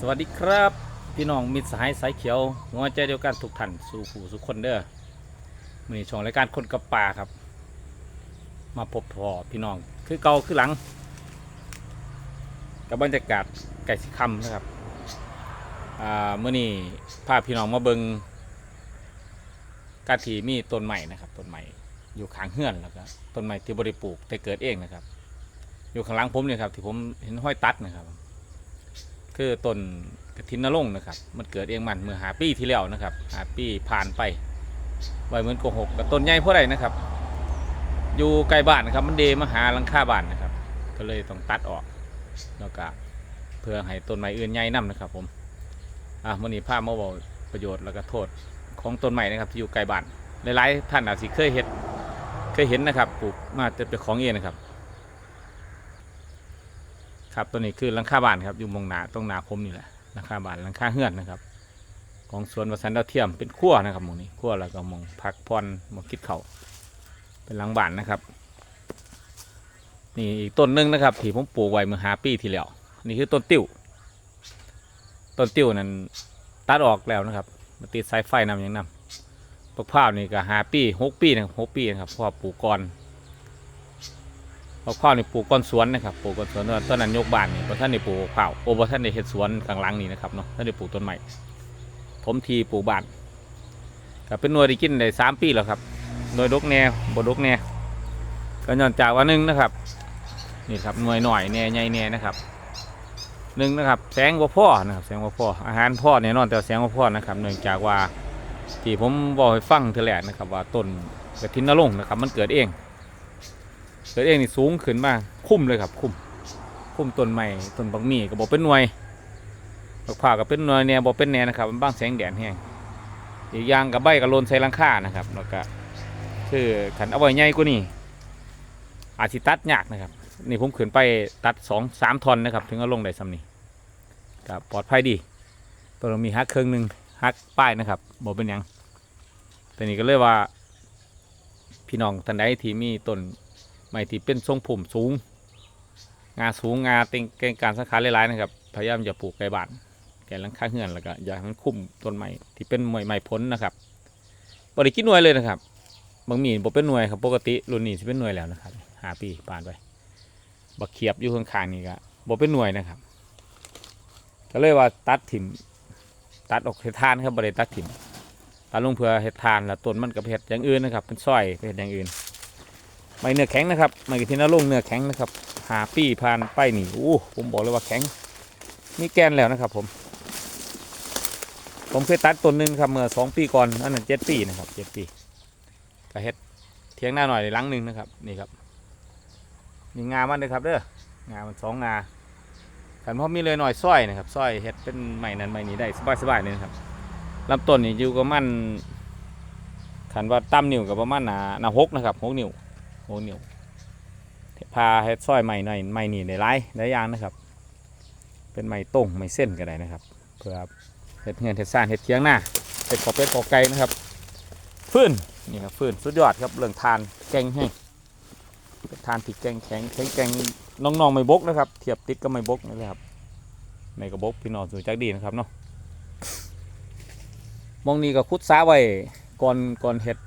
สวัสดีครับ พี่น้องมิตรสหายสายเขียวหัวใจเดียวกันทุกท่านสู่ผู้สุขคนเด้อมือนี้ช่องรายการคนกับป่าครับ มาพบพอพี่น้องคือเก่าคือหลัง กับบรรยากาศไก่สิคำนะครับอ่ามื่อนี้พาพี่น้องมาเบิงกาทีมีต้นใหม่นะครับต้นใหม่อยู่ขางเฮือนแล้วก็ต้นใหม่ที่บริปลูกแต่เกิดเองนะครับ อยู่ข้างหลังผมเนี่ยครับที่ผมเห็นห้อยตัดนะครับ คือต้นกระถินนรงค์นะครับ มันเกิดเองมันเมื่อหาปีที่แล้วนะครับหาปีผ่านไปไว้เหมือนโกหกกับต้นใหญ่เพราะไรนะครับ อยู่ใกล้บ้านนะครับ มันเดมาหาหลังคาบ้านนะครับ ก็เลยต้องตัดออกแล้วก็เพื่อให้ต้นไม้อื่นใหญ่นํนะครับ ผมอะมันนี้ภาพมาบอกประโยชน์แล้วก็โทษของต้นไม้นะครับที่อยู่ใกลบ้านหลายๆท่านอาจสิเคยเห็นเคยเห็นนะครับปลูกมาจะเป็นของเองนะครับ ครับตัวนี้คือหลังคาบ้านครับอยู่มงหนาตรงหนาผมนี่แหละหลังคาบ้านหลังคาเฮือนนะครับ ของสวนวัสันดาวเทียมเป็นขั้วนะครับมองนี้ขั้วแล้วก็มองพักพรมองคิดเขาเป็นหลังบ้านนะครับ นี่อีกต้นหนึงนะครับที่ผมปลูกไว้เมื่อหาปีที่แล้วนี่คือต้นติ้วต้นติ้วนั้นตัดออกแล้วนะครับมาติดสายไฟนำอย่างนำปลูกข้าวนี่ก็หาปีหกปีนะหกปีนะครับเพราะว่อปลูกก่อน มะพร้าวนี่ปลูกก้อนสวนนะครับปลูกก้อนสวนตอนนั้นยกบ้านนี่พระท่านได้ปลูกมะพร้าวโอ้พระท่านได้เฮ็ดสวนกลางหลังนี่นะครับเนาะท่านได้ปลูกต้นใหม่ผมทีปลูกบ้านก็เป็นหน่วยที่กินได้สามปีแล้วครับหน่วยดกแนวบดกแนวก็ย้อนจากว่าหนึ่งนะครับนี่ครับหน่วยหน่อยแน่ใหญ่แน่นะครับหนึ่งนะครับแสงว่าพ่อนะครับแสงว่าพ่ออาหารพ่อแน่นอนแต่แสงว่าพ่อนะครับเนื่องจากว่าที่ผมบอกให้ฟังเทอแรกนะครับว่าต้นกระถินนรงนะครับมันเกิดเอง เกิดเองนี่สูงขึ้นมากคุ้มเลยครับ คุ้มคุ้มต้นใหม่ต้นบักหมี่ก็บอกเป็นหน่วยบักผ่าวก็เป็นหน่วยเนี่ยบอกเป็นแนนะครับมันบ้างแสงแดดแห้งอีกอย่างกับใบกับโลนใส่ลังค่านะครับแล้วก็คือขันเอาไว้ใหญ่กว่านี้อาจสิตัดยากนะครับ นี่ผมขึ้นไปตัดสองสามทอนนะครับ ถึงเอาลงได้ซ้ำนี่ก็ปลอดภัยดี ตัวเรามีฮักเครื่องหนึ่งฮักป้ายนะครับบอกเป็นยังแต่นี่ก็เลยว่าพี่น้องท่านใดที่มีต้น ไม่ที่เป็นทรงผมสูง งาสูงงาเต็งเก่งการสังขารหลายๆนะครับ พยายามอย่าปลูกไกลบ้านแกนหลังคาเฮือนแล้วก็อย่าให้มันคุ้มต้นไม้ที่เป็นหน่วยไม้พ้นนะครับบริกินหน่วยเลยนะครับ บางมีบ่เป็นหน่วยครับปกติรุ่นนี้สิเป็นหน่วยแล้วนะครับหาปีผ่านไปบักเขียบอยู่ข้างๆนี่ก็บ่เป็นหน่วยนะครับก็เลยว่าตัดถิ่มตัดออกเห็ดทานครับบริตัดถิ่มตัดลงเพื่อเห็ดทานแล้วต้นมันกับเห็ดอย่างอื่นนะครับเป็นสร้อยเป็นเห็ดอย่างอื่น ไม้เนื้อแข็งนะครับไม้กระเทียนลุ่งเนื้อแข็งนะครับ หาปี้ผ่านไปนี่อู้ผมบอกเลยว่าแข็งมีแกนแล้วนะครับ ผม ผมเคยตัดต้นนึงครับเมื่อสองปีก่อนอันนั้นเจ็ดปีนะครับเจ็ดปีก็เฮ็ดเทียงหน้าหน่อยหลังหนึ่งนะครับนี่ครับนี่งามันเลยครับเด้องามันสองงาขันพ่อมีเลยหน่อยสร้อยนะครับสร้อยเฮ็ดเป็นไม้นั้นไม้นี้ได้สบายๆเลยนะครับลำต้นนี่อยู่กับมันขันว่าตั้มนิ้วกับประมาณหนาหนาหกนะครับหกนิ้ว โหเหนียวพาเฮ็ดซอยใหม่หน่อยใหม่นี่ในไร้ายได้ยางนะครับ เป็นไม้ต้งไม้เส้นก็ได้นะครับ เพื่อเฮ็ดเงินเฮ็ดซ่านเฮ็ดเทียงหน้าเฮ็ดกอบเป็ดกอบไก่นะครับฟืนนี่ครับฟืนสุดยอดครับเรื่องทานแกงให้ทานที่แกงแข็งแข็งแกงน้องๆไม่บกนะครับ เทียบติดก็ไม่บกนี่แหละครับไม่กระบกพี่น้องสูจักดีนะครับเนาะมองนี้ก็คุดซ้าไว้ก่อนก่อนเฮ็ด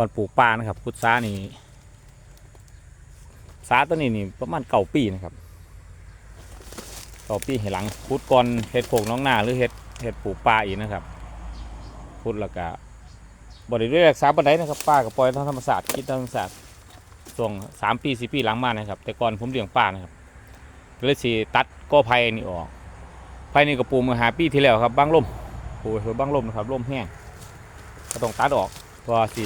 ก่อนปลูกปลานะครับ พุทรานี่สาตัวนี้นี่ประมาณเก่าปีนะครับเก่าปีให้หลังพุดก่อนเห็ดโขกน้องหน้าหรือเห็ดเห็ดปลูกปลาอีกนะครับ พุดแล้วก็บริเวณรักษาบันไดนะครับปลากับปล่อยทางธรรมศาสตร์คิดทางธรรมศาสตร์ส่งสามปีสี่ปีหลังมานะครับ แต่ก่อนผมเลี้ยงปลานะครับก็เลยสีตัดกอไผ่นี่ออกไผ่นี่ก็ปลูกมาหาปีที่แล้วครับบ้างลมปลูกเพื่อบางลมนะครับลมแห้งก็ต้องตัดออกเพราะว่าสิ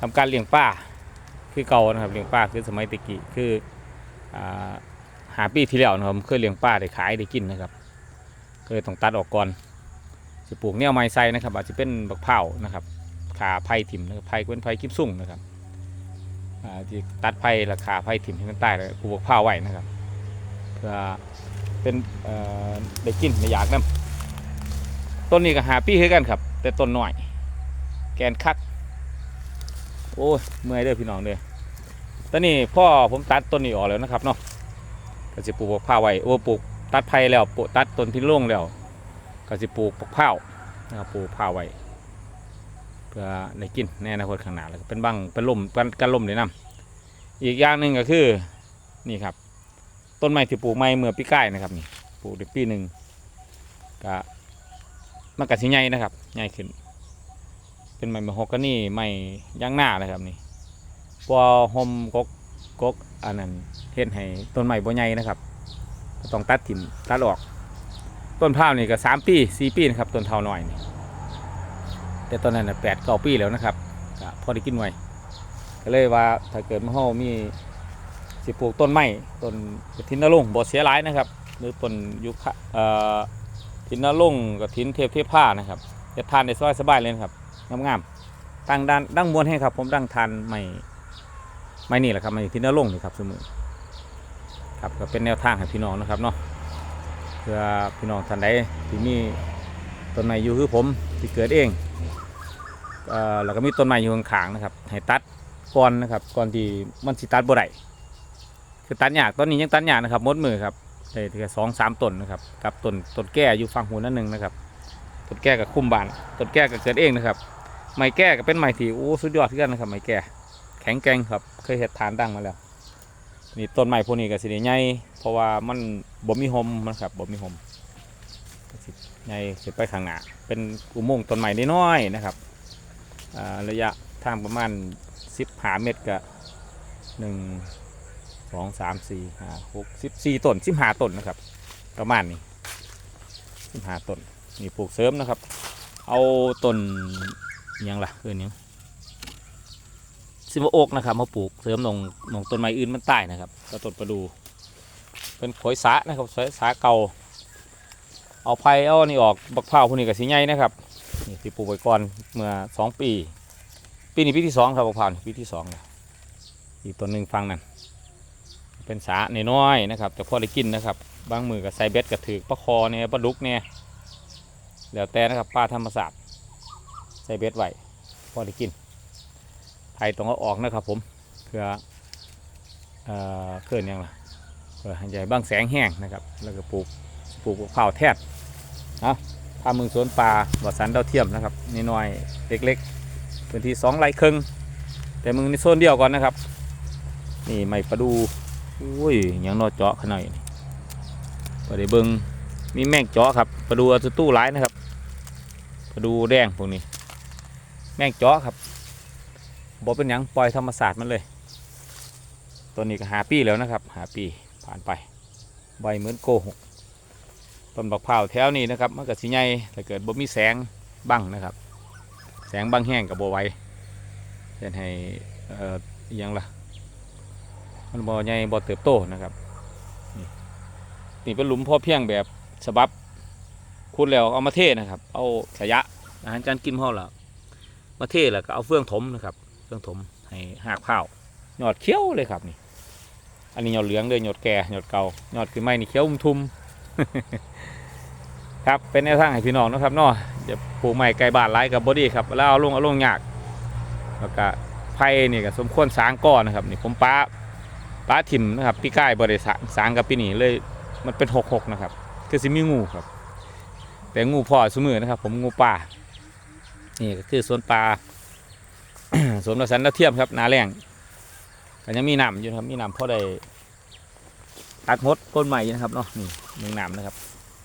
ทำการเลี้ยงปลาคือเก่านะครับเลี้ยงปลาคือสมัยตะกี้คืออหาปีที่แล้วนะครับเคยเลี้ยงปลาได้ขายได้กินนะครับก็เลยต้องตัดออกก่อนจะปลูกแนวไม้ไซนะครับ อาจจะเป็นบักเผานะครับขาไผ่ถิ่มนะครับไผ่เป็นไผ่กิบสุ่งนะครับที่ตัดไผ่ราคาไผ่ถิ่มให้มันใต้แล้วปลูกบักเผาไว้นะครับเพื่อเป็นได้กินได้อยากนํต้นนี้ก็หาปีคือกันครับ แต่ต้นหน้อย แกนคัก อ้ยเมื่อยเด้อพี่น้องเด้อตอนนี้พ่อผมตัดต้นนี้ออกแล้วนะครับเนาะก็จะปลูกผ้าไว้โอ้ปลูกตัดไผ่แล้วปลูกตัดต้นที่ร่วงแล้ว ก็สิปลูกปักเผานะครับปลูกเผาไว้เพื่อได้กินในอนาคตข้างหน้าแล้วเป็นบังเป็นลมกันกันลมเลยนํอีกอย่างหนึ่งก็คือนี่ครับ ต้นไม้ที่ปลูกไม้เมื่อปีก่ายนะครับนี่ปลูกได้ปีหนึ่งก็มันก็สิใหญ่นะครับใหญ่ขึ้น เป็นไม้มะฮอกกานี่ไม้ยางหน้านะครับนี่พอหมกกกกอันนั้นเฮ็ดให้ต้นไม้บ่ใหญ่นะครับต้องตัดถิ่มตัดออก ต้นพร้าวนี่ก็สามปีสี่ปีนะครับต้นเท่าน้อยนี่แต่ต้นนั้นน่ะแปดเก้าปีแล้วนะครับก็พอได้กินไว้ก็เลยว่าถ้าเกิดมะฮอมีสิปลูกต้นไม้ต้นทินนรงค์บ่เสียหลายนะครับ หรือต้นยุคเอ่อทินนรงกับทินเทพเทพผ้านะครับจะทานได้สบายสบายเลยนะครับ งามๆตั้งด้านดั้งมวนให้ครับ ผมดั้งทานไม่ไม่นี่แหละครับไม่ที่น่าลงนี่ครับสมือครับก็เป็นแนวทางให้พี่น้องนะครับเนาะเพื่อพี่น้องท่านใดที่มีต้นไม้อยู่คือผมที่เกิดเองเอ่อแล้วก็มีต้นไม้อยู่ข้างๆนะครับให้ตัดก่อนนะครับก่อนที่มันสิตัดบ่ได้คือตัดยากตอนนี้ยังตัดยากนะครับมดมือครับได้แค่สองสามต้นนะครับกับต้นต้นแก่อยู่ฝั่งหูนั่นหนึ่งนะครับต้นแก้กับคุ้มบานต้นแก้ก็เกิดเองนะครับ ไม้แก้ก็เป็นไม้ที่โอ้สุดยอดที่กันนะครับไม้แก้แข็งแกร่งครับ เคยเห็ดฐานดังมาแล้ว นี่ต้นไม้พวกนี้ก็สิได้ใหญ่เพราะว่ามันบ่มีหมมันครับบ่มีหมสิใหญ่สิไปข้างหน้าเป็นอุโมงค์ต้นไม้น้อยๆนะครับระยะทางประมาณ15เมตรก็หนึ่งสองสามสี่ห้าหกสิบสี่ต้นสิบห้าต้นนะครับ ประมาณนี้สิบห้าต้นนี่ปลูกเสริมนะครับ เอาต้น ยังล่ะเอื่นยังซิมโอกนะครับมาปลูกเสริมลงลงต้นไม้อื่นมันใต้นะครับก็ต้นประดู เป็นขอยสานะครับขอยสาเก่า เอาไผ่เอานี่ออกบักเผาวพวกนี้กับสีใหญ่นะครับนี่ที่ปลูกไว้ก่อนเมื่อสองปี ปีนี้ปีที่สองครับบักเผาวปีที่สองอีกต้นหนึ่งฟังนั่นเป็นสาน้อยๆนะครับ แต่พอได้กินนะครับ บางมือกับใส่เบ็ดกับถือปลาคอเนี่ยปลาดุกเนี่ยแล้วแต่นะครับปลาธรรมศาสตร์ ส่เบ็ดไว้พอได้กินไผ่ต้องเอาออกนะครับผมเพื่อเอ่อเคลื่อนยังล่ะเพื่อให้ใหญ่บางแสงแห้งนะครับ แล้วก็ปลูกปลูกข้าวแทดนะพามึงสวนปลาบอสันดาวเทียมนะครับนี่น้อยเล็กๆพื้นที่สองไร่ครึ่งแต่มึงในโซนเดียวก่อนนะครับ นี่ไม่ประดูอุ้ยยังนอเจาะขนาดนี้ก็ได้เบิงมีแมงเจาะครับปลาดูอัลตู้ร้ายนะครับปลาดูแดงพวกนี้ แมงเจาะครับบอกเป็นหยังปล่อยธรรมศาสตร์มันเลย ตัวนี้ก็หาปีแล้วนะครับ หาปีผ่านไป ใบเหมือนโกหกต้นบักพร้าแถวนี้นะครับมันก็สิใหญ่ถ้าเกิดบ่มีแสงบังนะครับ แสงบังแห้งกับบ่ไหวเช่นให้เอ่อยังล่ะมันบ่ใหญ่บ่เติบโตนะครับนี่เป็นหลุมพ่อเพียงแบบฉบับขุดแล้วเอามาเทนะครับ เอาขยะอาหารการกินพ่อละ มาเทแล้วก็เอาเฟืองถมนะครับ เฟืองถมให้หากข้าวยอดเขี้ยวเลยครับนี่ อันนี้หยอดเหลืองเลยหยอดแก่หยอดเก่ายอดคือไม่นี่เขี้ยวอุ้มทุมครับเป็นแนวทางให้พี่น้องนะครับเนาะจะปลูกใหม่ไกลบ้านไร้กับบอดี้ครับแล้วเอาลงเอาลงยากแล้วก็ไผ่นี่ก็สมควรสางก้อนนะครับนี่ผมป้าป้าถิ่มนะครับพี่ก้ายบริษัทสางกับปีนี้เลยมันเป็นหกหกนะครับคือสิมีงูครับ แต่งูพ่อสมือนะครับ ผมงูป่า นี่ก็คือสวนปลาสวนระสันดาวเทียมครับนาแรงก็ยังมีน้ำอยู่นะครับมีน้ำพอได้ตัดมดต้นใหม่ยนะครับเนาะนี่หนึ่งน้ำนะครับ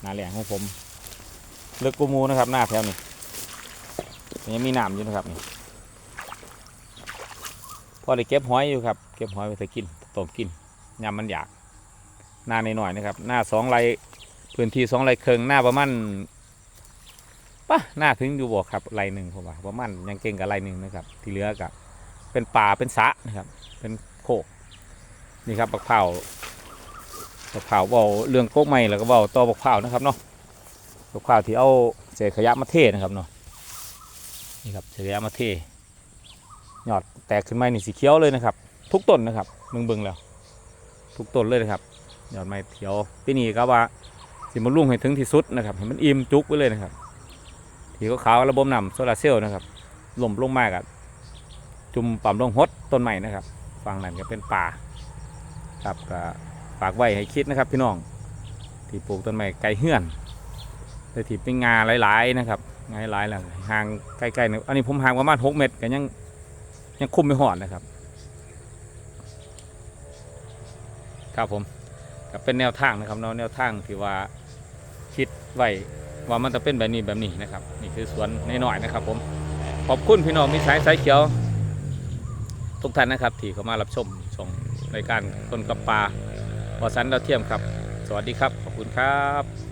นาแรงของผมเลือกกูมูนะครับหน้าแถวนี้ยังมีน้ำอยู่นะครับนี่พอได้เก็บหอยอยู่ครับเก็บหอยไปใส่กินต้มกินยำมันอยากหน้าในหน่อยๆนะครับ หน้าสองไรพื้นที่สองไรเคิงหน้าประมาณ ปะหน้าถึงอยู่บ่ครับไรหนึ่งผมว่าประมาณยังเก่งกับไรหนึ่งนะครับที่เหลือกับเป็นป่าเป็นสะนะครับ เป็นโคกนี่ครับบักเผาบักเผาเบาเรื่องโกกใหม่แล้วก็เบาต่อบักเผานะครับเนาะบักเผาที่เอาเศษขยะมาเทนะครับเนาะนี่ครับเศษขยะมาเทหยอดแตกขึ้นมานี่สีเขียวเลยนะครับ ทุกต้นนะครับเบิ่งเบิ่งแล้ว ทุกต้นเลยนะครับยอดไม้เขียวปีนี้ก็ว่าสิมาลุ่งให้ถึงที่สุดนะครับให้มันอิ่มจุกไปเลยนะครับ ที่ขาวระบบน้ำโซลาเซลล์นะครับล่มลงมากอะจุ่มปั๊มลงฮดต้นใหม่นะครับฝั่งนั้นก็เป็นป่าครับก็ฝากไว้ให้คิดนะครับ พี่น้องที่ปลูกต้นไม้ไกลเฮือนแต่ที่เป็นงาหลายๆนะครับงาหลายๆแล้วห่างใกล้ๆนี่ยอันนี้ผมห่างประมาณหกเมตรก็ยังยังคุ้มไม่หอดนะครับ ครับผมก็เป็นแนวทางนะครับเนาะแนวทางที่ว่าคิดไว้ ว่ามันจะเป็นแบบนี้แบบนี้นะครับ นี่คือสวนน้อยๆนะครับ ผมขอบคุณพี่น้องมิสายสายเขียว ทุกท่านนะครับ ที่เข้ามารับชมชมรายการคนกับปลาบอสันดาวเทียมครับ สวัสดีครับ ขอบคุณครับ